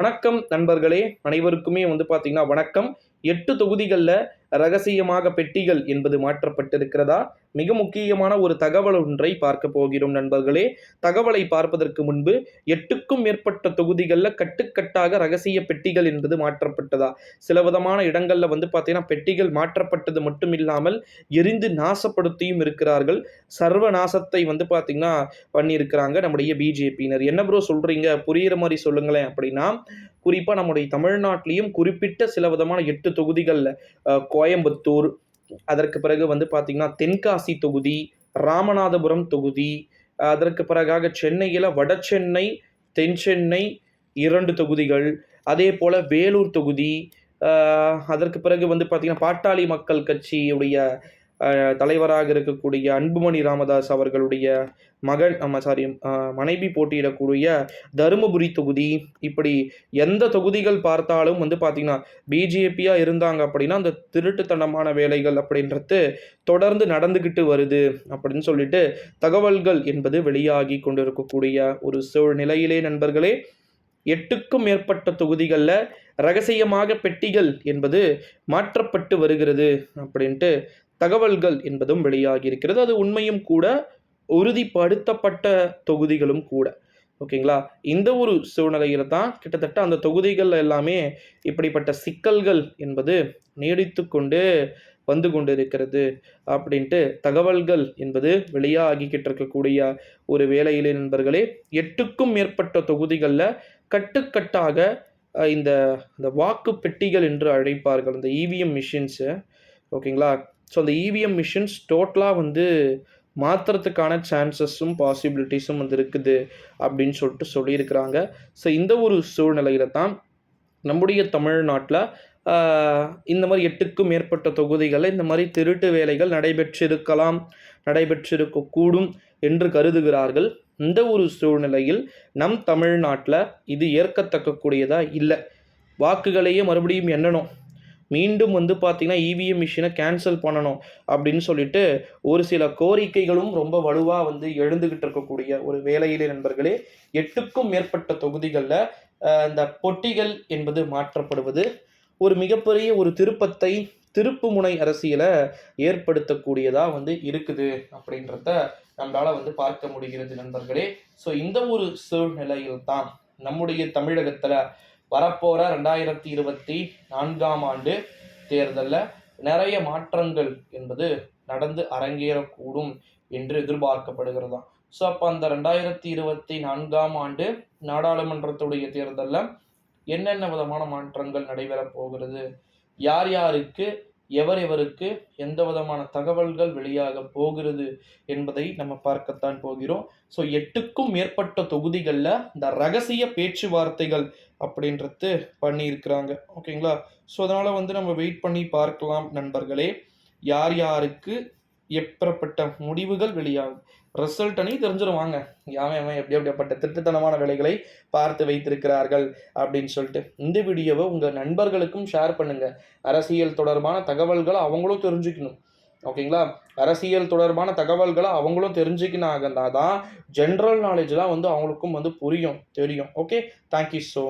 வணக்கம் நண்பர்களே. அனைவருக்குமே வந்து பார்த்தீங்கன்னா வணக்கம். எட்டு தொகுதிகளில் ரகசியமாக பெட்டிகள் என்பது மாற்றப்பட்டிருக்கிறதா? மிக முக்கியமான ஒரு தகவல் ஒன்றை பார்க்க போகிறோம் நண்பர்களே. தகவலை பார்ப்பதற்கு முன்பு எட்டுக்கும் மேற்பட்ட தொகுதிகளில் கட்டுக்கட்டாக ரகசிய பெட்டிகள் என்பது மாற்றப்பட்டதா? சில விதமான இடங்களில் வந்து பார்த்தீங்கன்னா பெட்டிகள் மாற்றப்பட்டது மட்டும் இல்லாமல் எரிந்து நாசப்படுத்தியும் இருக்கிறார்கள். சர்வ நாசத்தை வந்து பார்த்தீங்கன்னா பண்ணியிருக்கிறாங்க நம்முடைய பிஜேபியினர். என்ன ப்ரோ சொல்கிறீங்க புரிகிற மாதிரி சொல்லுங்களேன் அப்படின்னா குறிப்பாக நம்முடைய தமிழ்நாட்டிலையும் குறிப்பிட்ட சில விதமான எட்டு தொகுதிகளில் கோயம்புத்தூர் அதற்கு பிறகு வந்து பார்த்திங்கன்னா தென்காசி தொகுதி ராமநாதபுரம் தொகுதி அதற்கு பிறகாக சென்னையில் வட சென்னை தென் சென்னை இரண்டு தொகுதிகள் அதே போல் வேலூர் தொகுதி அதற்கு பிறகு வந்து பார்த்திங்கன்னா பாட்டாளி மக்கள் கட்சியுடைய தலைவராக இருக்கக்கூடிய அன்புமணி ராமதாஸ் அவர்களுடைய மகன் நம்ம சாரி மனைவி போட்டியிடக்கூடிய தருமபுரி தொகுதி. இப்படி எந்த தொகுதிகள் பார்த்தாலும் வந்து பார்த்திங்கன்னா பிஜேபியாக இருந்தாங்க அப்படின்னா அந்த திருட்டுத்தனமான வேலைகள் அப்படின்றது தொடர்ந்து நடந்துக்கிட்டு வருது அப்படின்னு சொல்லிட்டு தகவல்கள் என்பது வெளியாகி கொண்டிருக்கக்கூடிய ஒரு சூழ்நிலையிலே நண்பர்களே. எட்டுக்கும் மேற்பட்ட தொகுதிகளில் ரகசியமாக பெட்டிகள் என்பது மாற்றப்பட்டு வருகிறது அப்படின்ட்டு தகவல்கள் என்பதும் வெளியாகி இருக்கிறது அது உண்மையும் கூட உறுதிப்படுத்தப்பட்ட தொகுதிகளும் கூட. ஓகேங்களா? இந்த ஒரு சூழ்நிலையில் தான் கிட்டத்தட்ட அந்த தொகுதிகள் எல்லாமே இப்படிப்பட்ட சிக்கல்கள் என்பது நீடித்து கொண்டு வந்து கொண்டிருக்கிறது அப்படின்ட்டு தகவல்கள் என்பது வெளியாகிக்கிட்டு இருக்கக்கூடிய ஒரு வேலையிலே நண்பர்களே எட்டுக்கும் மேற்பட்ட தொகுதிகளில் கட்டுக்கட்டாக இந்த இந்த வாக்கு பெட்டிகள் என்று அழைப்பார்கள். இந்த இவிஎம் மிஷின்ஸு ஓகேங்களா? ஸோ அந்த இவிஎம் மிஷின்ஸ் டோட்டலாக வந்து மாற்றுறதுக்கான சான்சஸும் பாசிபிலிட்டிஸும் வந்து இருக்குது அப்படின்னு சொல்லிட்டு சொல்லியிருக்கிறாங்க. ஸோ இந்த ஒரு சூழ்நிலையில தான் நம்முடைய தமிழ்நாட்டில் இந்த மாதிரி எட்டுக்கும் மேற்பட்ட தொகுதிகளில் இந்த மாதிரி திருட்டு வேலைகள் நடைபெற்றிருக்கலாம் நடைபெற்றிருக்கக்கூடும் என்று கருதுகிறார்கள். இந்த ஒரு சூழ்நிலையில் நம் தமிழ்நாட்டில் இது ஏற்கத்தக்கக்கூடியதாக இல்லை? வாக்குகளையே மறுபடியும் எண்ணணும். மீண்டும் வந்து பார்த்திங்கன்னா இவிஎம் மிஷினை கேன்சல் பண்ணணும் அப்படின்னு சொல்லிட்டு ஒரு சில கோரிக்கைகளும் ரொம்ப வலுவாக வந்து எழுந்துகிட்டு இருக்கக்கூடிய ஒரு வேலையிலே நண்பர்களே எட்டுக்கும் மேற்பட்ட தொகுதிகளில் இந்த பொட்டிகள் என்பது மாற்றப்படுவது ஒரு மிகப்பெரிய ஒரு திருப்பத்தை திருப்புமுனை அரசியலை ஏற்படுத்தக்கூடியதாக வந்து இருக்குது அப்படின்றத நம்மளால் வந்து பார்க்க முடிகிறது நண்பர்களே. ஸோ இந்த ஒரு சூழ்நிலையில் தான் நம்முடைய தமிழகத்தில் வரப்போகிற ரெண்டாயிரத்தி இருபத்தி நான்காம் ஆண்டு தேர்தலில் நிறைய மாற்றங்கள் என்பது நடந்து அரங்கேறக்கூடும் என்று எதிர்பார்க்கப்படுகிறதாம் ஸோ அப்போ அந்த ரெண்டாயிரத்தி இருபத்தி நான்காம் ஆண்டு நாடாளுமன்றத்துடைய தேர்தலில் என்னென்ன விதமான மாற்றங்கள் நடைபெறப் போகிறது? யார் யாருக்கு எவர் எவருக்கு எந்த விதமான தகவல்கள் வெளியாக போகிறது என்பதை நம்ம பார்க்கத்தான் போகிறோம். ஸோ எட்டுக்கும் மேற்பட்ட தொகுதிகளில் இந்த ரகசிய பேச்சுவார்த்தைகள் அப்படின்றது பண்ணியிருக்கிறாங்க. ஓகேங்களா ஸோ அதனால் வந்து நம்ம வெயிட் பண்ணி பார்க்கலாம் நண்பர்களே. யார் யாருக்கு எப்பேற்பட்ட முடிவுகள் வெளியாகும். ரிசல்ட் அணி தெரிஞ்சிருவாங்க. யாமே அவன் எப்படி எப்படிப்பட்ட திட்டத்தனமான வேலைகளை பார்த்து வைத்திருக்கிறார்கள் அப்படின்னு சொல்லிட்டு இந்த வீடியோவை உங்கள் நண்பர்களுக்கும் ஷேர் பண்ணுங்கள் அரசியல் தொடர்பான தகவல்களை அவங்களும் தெரிஞ்சுக்கணும். ஓகேங்களா அரசியல் தொடர்பான தகவல்களை அவங்களும் தெரிஞ்சுக்கினாங்கன்னா தான் ஜென்ரல் நாலேஜ்லாம் வந்து அவங்களுக்கும் வந்து புரியும் தெரியும். Okay thank you so